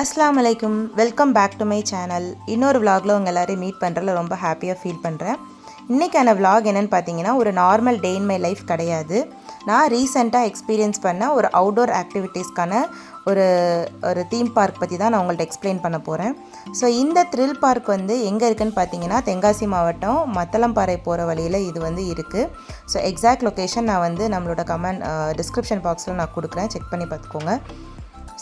அஸ்லாம் அலைக்கும். Welcome back to my channel இன்னொரு விலாகில் உங்கள் எல்லோரையும் மீட் பண்ணுறதுல ரொம்ப ஹாப்பியாக ஃபீல் பண்ணுறேன் இன்றைக்கான விலாக் என்னென்னு பார்த்தீங்கன்னா ஒரு normal day in my life கிடையாது. நான் ரீசெண்டாக எக்ஸ்பீரியன்ஸ் பண்ண ஒரு அவுடோர் ஆக்டிவிட்டீஸ்க்கான ஒரு ஒரு தீம் பார்க் பற்றி தான் நான் உங்கள்ட்ட எக்ஸ்பிளைன் பண்ண போகிறேன் ஸோ இந்த த்ரில் பார்க் வந்து எங்கே இருக்குதுன்னு பார்த்தீங்கன்னா தென்காசி மாவட்டம் மத்தளம்பாறை போகிற வழியில் இது வந்து இருக்குது ஸோ எக்ஸாக்ட் லொக்கேஷன் நான் வந்து நம்மளோட கமெண்ட் டிஸ்கிரிப்ஷன் பாக்ஸில் நான் கொடுக்குறேன். செக் பண்ணி பார்த்துக்கோங்க.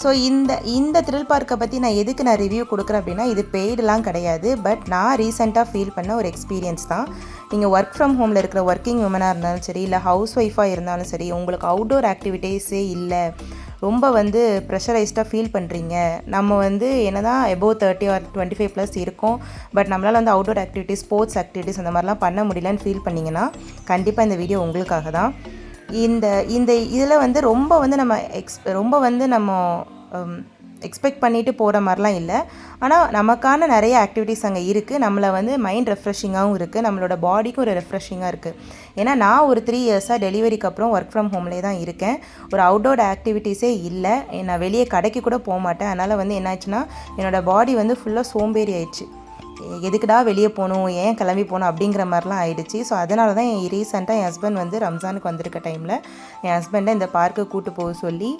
ஸோ இந்த இந்த த்ரில் பார்க்கை பற்றி நான் எதுக்கு நான் ரிவ்யூ கொடுக்குறேன் அப்படின்னா இது பெய்டெலாம் கிடையாது. பட் நான் ரீசெண்டாக ஃபீல் பண்ண ஒரு எக்ஸ்பீரியன்ஸ் தான். நீங்கள் ஒர்க் ஃப்ரம் ஹோமில் இருக்கிற ஒர்க்கிங் உமனாக இருந்தாலும் சரி இல்லை ஹவுஸ் ஒய்ஃபாக இருந்தாலும் சரி உங்களுக்கு அவுட்டோர் ஆக்டிவிட்டீஸே இல்லை. ரொம்ப வந்து ப்ரெஷரைஸ்டாக ஃபீல் பண்ணுறீங்க நம்ம வந்து என்ன தான் above thirty or twenty five plus இருக்கும். பட் நம்மளால் வந்து அவுட்டோர் ஆக்டிவிட்டீஸ் ஸ்போர்ட்ஸ் ஆக்டிவிட்டீஸ் அந்த மாதிரிலாம் பண்ண முடியலன்னு ஃபீல் பண்ணிங்கன்னா கண்டிப்பாக இந்த வீடியோ உங்களுக்காக தான். இந்த இந்த இதில் வந்து ரொம்ப வந்து நம்ம எக்ஸ் ரொம்ப வந்து நம்ம எக்ஸ்பெக்ட் பண்ணிட்டு போகிற மாதிரிலாம் இல்லை. ஆனால் நமக்கான நிறைய ஆக்டிவிட்டீஸ் அங்கே இருக்குது நம்மளை வந்து மைண்ட் ரெஃப்ரெஷிங்காகவும் இருக்குது நம்மளோட பாடிக்கும் ஒரு ரெஃப்ரெஷிங்காக இருக்குது ஏன்னா நான் ஒரு த்ரீ இயர்ஸாக டெலிவரிக்கு அப்புறம் ஒர்க் ஃப்ரம் ஹோம்லேயே தான் இருக்கேன். ஒரு அவுட்டோர் ஆக்டிவிட்டீஸே இல்லை. நான் வெளியே கடைக்கு கூட போக மாட்டேன் அதனால் வந்து என்னாச்சுன்னா என்னோடய பாடி வந்து ஃபுல்லாக சோம்பேறி ஆயிடுச்சு. எதுக்குடா வெளியே போகணும் ஏன் கிளம்பி போகணும் அப்படிங்கிற மாதிரிலாம் ஆயிடுச்சு. ஸோ அதனால தான் என் ரீசெண்டாக என் ஹஸ்பண்ட் வந்து ரம்ஜானுக்கு வந்திருக்க டைமில் என் ஹஸ்பண்டை இந்த பார்க்கு கூட்டு போக சொல்லி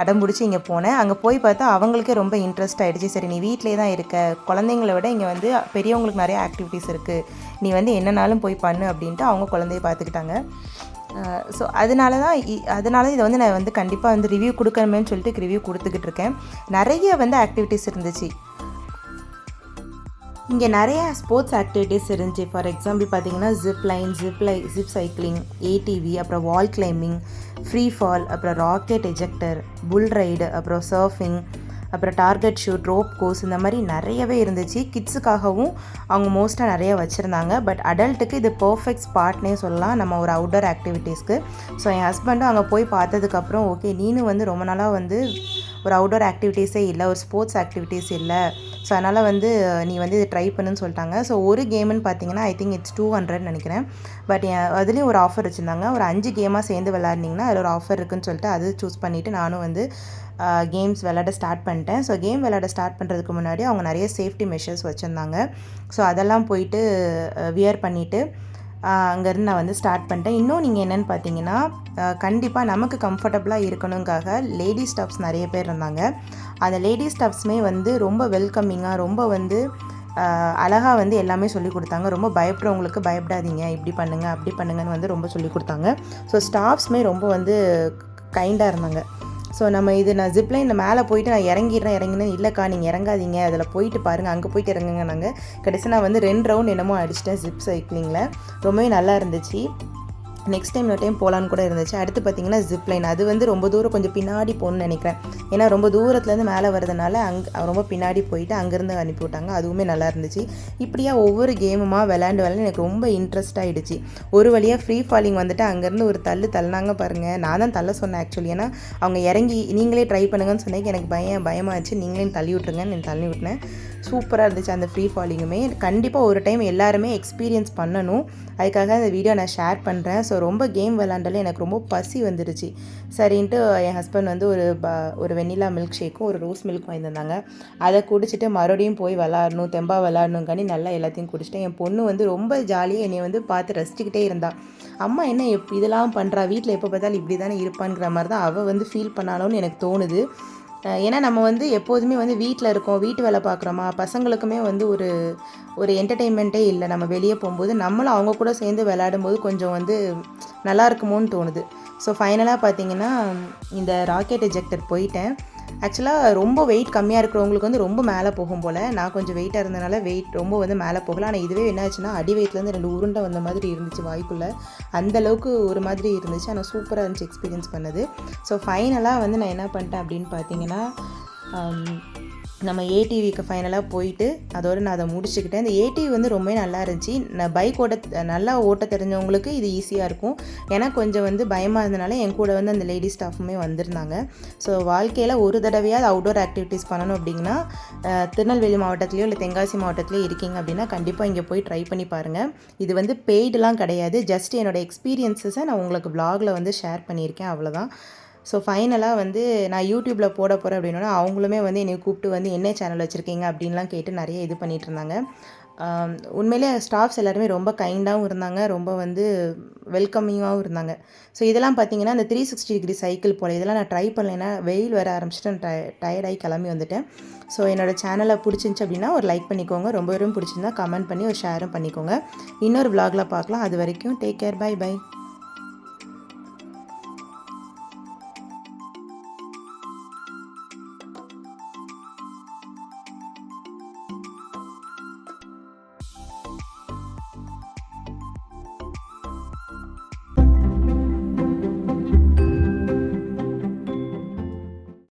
அடம் பிடிச்சி இங்கே போனேன். அங்கே போய் பார்த்தா அவங்களுக்கே ரொம்ப இன்ட்ரெஸ்ட் ஆகிடுச்சு சரி நீ வீட்டிலே தான் இருக்க. குழந்தைங்கள விட இங்கே வந்து பெரியவங்களுக்கு நிறைய ஆக்டிவிட்டீஸ் இருக்குது நீ வந்து என்னனாலும் போய் பண்ணு அப்படின்ட்டு அவங்க குழந்தைய பார்த்துக்கிட்டாங்க. ஸோ அதனால தான் இ- அதனால இதை வந்து நான் வந்து கண்டிப்பாக வந்து ரிவ்யூ கொடுக்கணுமேன்னு சொல்லிட்டு ரிவ்யூ கொடுத்துக்கிட்டு இருக்கேன். நிறைய வந்து ஆக்டிவிட்டீஸ் இருந்துச்சு. இங்கே நிறையா ஸ்போர்ட்ஸ் ஆக்டிவிட்டீஸ் இருந்துச்சு. ஃபார் எக்ஸாம்பிள் பார்த்தீங்கன்னா zip line zip line zip cycling ATV அப்புறம் வால் கிளைம்பிங் ஃப்ரீ ஃபால் அப்புறம் ராக்கெட் எஜெக்டர் புல் ரைடு அப்புறம் சர்ஃபிங் அப்புறம் டார்கெட் ஷூட் ரோப் கோர்ஸ் இந்த மாதிரி நிறையவே இருந்துச்சு. கிட்ஸுக்காகவும் அவங்க மோஸ்ட்டாக நிறைய வச்சுருந்தாங்க. பட் அடல்ட்டுக்கு இது பர்ஃபெக்ட் ஸ்பாட்னே சொல்லலாம். நம்ம ஒரு அவுட்டோர் ஆக்டிவிட்டீஸ்க்கு ஸோ என் ஹஸ்பண்டும் அங்கே போய் பார்த்ததுக்கப்புறம் ஓகே நீனும் வந்து ரொம்ப நாளாக வந்து ஒரு அவுட்டோர் ஆக்டிவிட்டீஸே இல்லை ஒரு ஸ்போர்ட்ஸ் ஆக்டிவிட்டீஸ் இல்லை. ஸோ அதனால் வந்து நீ வந்து இதை ட்ரை பண்ணுன்னு சொல்லிட்டாங்க. ஸோ ஒரு கேமுன்னு பார்த்தீங்கன்னா I think it's two hundred நினைக்கிறேன். பட் அதுலேயும் ஒரு ஆஃபர் வச்சுருந்தாங்க. ஒரு அஞ்சு கேமாக சேர்ந்து விளாட்னிங்கன்னா அதில் ஒரு ஆஃபர் இருக்குன்னு சொல்லிட்டு அது சூஸ் பண்ணிவிட்டு நானும் வந்து கேம்ஸ் விளையாட ஸ்டார்ட் பண்ணிட்டேன். ஸோ கேம் விளையாட ஸ்டார்ட் பண்ணுறதுக்கு முன்னாடி அவங்க நிறைய சேஃப்டி மெஷர்ஸ் வச்சுருந்தாங்க. ஸோ அதெல்லாம் போயிட்டு வியர் பண்ணிவிட்டு அங்கேருந்து நான் வந்து ஸ்டார்ட் பண்ணிட்டேன். இன்னும் நீங்கள் என்னென்னு பார்த்தீங்கன்னா கண்டிப்பாக நமக்கு கம்ஃபர்டபுளாக இருக்கணுங்காக லேடி ஸ்டாஃப்ஸ் நிறைய பேர் இருந்தாங்க. அந்த லேடி ஸ்டாஃப்ஸுமே வந்து ரொம்ப வெல்கமிங்காக ரொம்ப வந்து அழகாக வந்து எல்லாமே சொல்லி கொடுத்தாங்க. ரொம்ப பயப்படுறவங்களுக்கு பயப்படாதீங்க. இப்படி பண்ணுங்க அப்படி பண்ணுங்கன்னு வந்து ரொம்ப சொல்லி கொடுத்தாங்க. ஸோ ஸ்டாஃப்ஸுமே ரொம்ப வந்து கைண்டாக இருந்தாங்க. ஸோ நம்ம இது நான் ஜிப்லைனில் மேலே போயிட்டு நான் இறங்கிடுறேன் இறங்கினேன். இல்லைக்கா நீங்கள் இறங்காதீங்க. அதில் போயிட்டு பாருங்கள் அங்கே போயிட்டு இறங்குங்க நாங்கள் கடைசி நான் வந்து ரெண்டு ரவுண்ட் என்னமோ அடிச்சிட்டேன் ஜிப் சைக்கிளிங்கில் ரொம்பவே நல்லா இருந்துச்சு. நெக்ஸ்ட் டைம் இன்னொரு டைம் போகலான்னு கூட இருந்துச்சு. அடுத்து பார்த்தீங்கன்னா ஜிப் லைன் அது வந்து ரொம்ப தூரம் கொஞ்சம் பின்னாடி போகணும்னு நினைக்கிறேன். ஏன்னா ரொம்ப தூரத்துலேருந்து மேலே வரதுனால அங்கே ரொம்ப பின்னாடி போயிட்டு அங்கேருந்து அனுப்பி விட்டாங்க. அதுவுமே நல்லா இருந்துச்சு. இப்படியா ஒவ்வொரு கேமுமாக விளையாண்டு விளையாண்டு எனக்கு ரொம்ப இன்ட்ரெஸ்ட் ஆகிடுச்சு ஒரு வழியாக ஃப்ரீ ஃபாலிங் வந்துட்டு அங்கேருந்து ஒரு தள்ளு தள்ளினாங்க பாருங்கள் நான் தான் தள்ள சொன்னேன் ஆக்சுவலி ஏன்னா அவங்க இறங்கி நீங்களே ட்ரை பண்ணுங்கன்னு சொன்னேன் எனக்கு பயம் பயமாச்சு நீங்களே தள்ளி விட்டுருங்கன்னு நான் தள்ளி விட்டேன் சூப்பராக இருந்துச்சு அந்த ஃப்ரீ ஃபாலிங்குமே கண்டிப்பாக ஒரு டைம் எல்லாருமே எக்ஸ்பீரியன்ஸ் பண்ணணும். அதுக்காக அந்த வீடியோ நான் ஷேர் பண்ணுறேன் ஸோ ரொம்ப கேம் விளாண்டாலே எனக்கு ரொம்ப பசி வந்துருச்சு. சரின்ட்டு என் ஹஸ்பண்ட் வந்து ஒரு ப ஒரு வெண்ணிலா மில்க் ஷேக்கும் ஒரு ரோஸ் மில்க் வாங்கியிருந்தாங்க. அதை குடிச்சிட்டு மறுபடியும் போய் விளாடணும் தெம்பா விளாடணுங்காண்டி நல்லா எல்லாத்தையும் குடிச்சிட்டேன் என் பொண்ணு வந்து ரொம்ப ஜாலியாக என்னை வந்து பார்த்து ரசிச்சுக்கிட்டே இருந்தா. அம்மா என்ன எப் இதெல்லாம் பண்ணுறா வீட்டில் எப்போ பார்த்தாலும் இப்படி தானே இருப்பான்ங்கிற மாதிரி தான் அவள் வந்து ஃபீல் பண்ணாலும்னு எனக்கு தோணுது. ஏன்னா நம்ம வந்து எப்போதுமே வந்து வீட்டில் இருக்கோம் வீட்டு வேலை பார்க்குறோமா? பசங்களுக்குமே வந்து ஒரு ஒரு என்டர்டெயின்மெண்ட்டே இல்லை. நம்ம வெளியே போகும்போது நம்மளும் அவங்க கூட சேர்ந்து விளையாடும்போது கொஞ்சம் வந்து நல்லா இருக்குமோன்னு தோணுது. ஸோ ஃபைனலாக பார்த்தீங்கன்னா இந்த ராக்கெட் எஜெக்டர் போயிட்டேன். ஆக்சுவலாக ரொம்ப வெயிட் கம்மியாக இருக்கிறவங்களுக்கு வந்து ரொம்ப மேலே போகும் போல். நான் கொஞ்சம் வெயிட்டாக இருந்தனால வெயிட் ரொம்ப வந்து மேலே போகல. ஆனால் இதுவே என்ன ஆச்சுன்னா அடி வெயிட்லேருந்து ரெண்டு உருண்டை வந்த மாதிரி இருந்துச்சு வாய்க்குள்ளே. அந்தளவுக்கு ஒரு மாதிரி இருந்துச்சு. ஆனால் சூப்பராக இருந்துச்சு எக்ஸ்பீரியன்ஸ் பண்ணது. ஸோ ஃபைனலாக வந்து நான் என்ன பண்ணிட்டேன் அப்படின்னு பார்த்தீங்கன்னா um, நம்ம ஏடிவிக்கு ஃபைனலாக போயிட்டு அதோட நான் அதை முடிச்சுக்கிட்டேன். இந்த ஏடிவி வந்து ரொம்பவே நல்லா இருந்துச்சு. நான் பைக் ஓட்ட நல்லா ஓட்ட தெரிஞ்சவங்களுக்கு இது ஈஸியாக இருக்கும். ஏன்னா கொஞ்சம் வந்து பயமாக இருந்தனால என் கூட வந்து அந்த லேடி ஸ்டாஃபுமே வந்திருந்தாங்க. ஸோ வாழ்க்கையில் ஒரு தடவையாவது அவுட்டோர் ஆக்டிவிட்டீஸ் பண்ணணும் அப்படின்னா திருநெல்வேலி மாவட்டத்துலேயோ இல்லை தென்காசி மாவட்டத்துலேயோ இருக்கீங்க அப்படின்னா கண்டிப்பாக இங்கே போய் ட்ரை பண்ணி பாருங்கள் இது வந்து பெய்டெலாம் கிடையாது. ஜஸ்ட் என்னோட எக்ஸ்பீரியன்ஸஸை நான் உங்களுக்கு ப்ளாகில் வந்து ஷேர் பண்ணியிருக்கேன். அவ்வளோதான் ஸோ ஃபைனலாக வந்து நான் யூடியூப்பில் போட போகிறேன் அப்படின்னா அவங்களுமே வந்து என்னை கூப்பிட்டு வந்து என்ன சேனல் வச்சுருக்கீங்க? அப்படின்லாம் கேட்டு நிறைய இது பண்ணிகிட்டு இருந்தாங்க. உண்மையிலே ஸ்டாஃப்ஸ் எல்லாருமே ரொம்ப கைண்டாகவும் இருந்தாங்க ரொம்ப வந்து வெல்கமிங்காகவும் இருந்தாங்க. ஸோ இதெல்லாம் பார்த்தீங்கன்னா இந்த த்ரீ சிக்ஸ்டி டிகிரி சைக்கிள் போல் இதெல்லாம் நான் ட்ரை பண்ணலைன்னா வெயில் வர ஆரம்பிச்சுட்டு நான் டய டயர்டாகி கிளம்பி வந்துட்டேன். ஸோ என்னோட சேனலை பிடிச்சிருந்துச்சி அப்படின்னா ஒரு லைக் பண்ணிக்கோங்க. ரொம்ப ரொம்ப பிடிச்சிருந்தா கமெண்ட் பண்ணி ஒரு ஷேரும் பண்ணிக்கோங்க. இன்னொரு vlogல பார்க்கலாம் அது வரைக்கும் டேக் கேர் பை பை